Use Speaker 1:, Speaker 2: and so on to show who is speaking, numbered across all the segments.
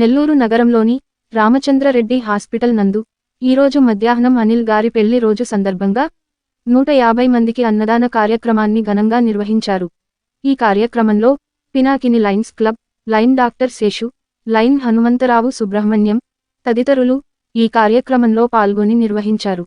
Speaker 1: నెల్లూరు నగరంలోని రామచంద్రరెడ్డి హాస్పిటల్ నందు ఈరోజు మధ్యాహ్నం అనిల్ గారి పెళ్ళి రోజు సందర్భంగా నూట యాభై మందికి అన్నదాన కార్యక్రమాన్ని ఘనంగా నిర్వహించారు. ఈ కార్యక్రమంలో Pinakini Lions Club Lion doctor Seshu Lion Hanumantharao Subrahmanyam తదితరులు ఈ కార్యక్రమంలో పాల్గొని నిర్వహించారు.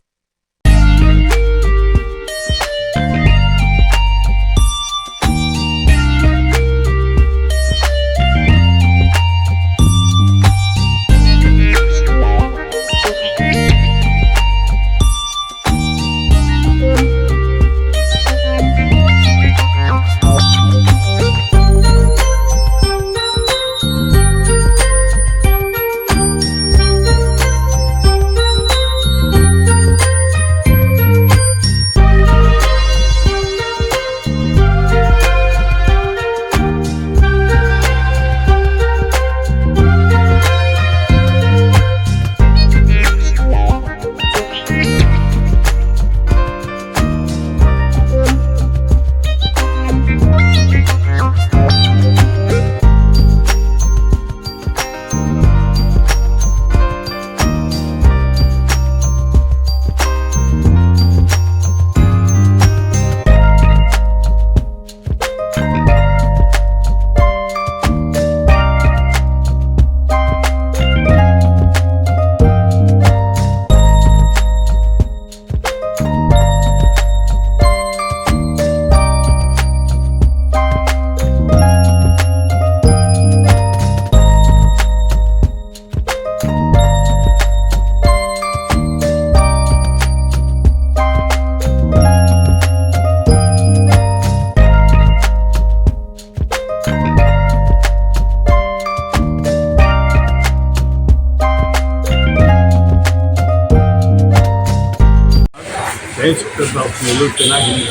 Speaker 2: రైస్ ఆఫ్ నెల్లూరు పినాకిని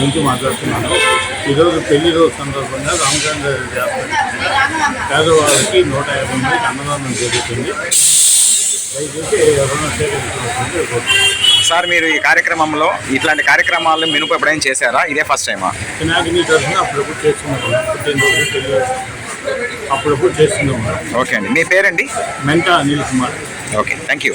Speaker 2: నుంచి మాట్లాడుతున్నాను. ఈరోజు పెళ్ళి రోజు సందర్భంగా రామచంద్ర రెడ్డి పేదవాళ్ళకి నూట యాభై మందికి అన్నదానం జరుగుతుంది. దయచేసి ఎవరైనా.
Speaker 3: సార్ మీరు ఈ కార్యక్రమంలో ఇట్లాంటి కార్యక్రమాలు మినుపు ఎప్పుడైనా చేశారా? ఇదే ఫస్ట్ టైమా?
Speaker 2: తరఫున అప్పుడప్పుడు చేస్తున్నాము. పుట్టినరోజు పెళ్ళి రోజు అప్పుడప్పుడు చేస్తున్నాము.
Speaker 3: ఓకే అండి. మీ పేరండి?
Speaker 2: Menta Anil Kumar.
Speaker 3: Okay thank you.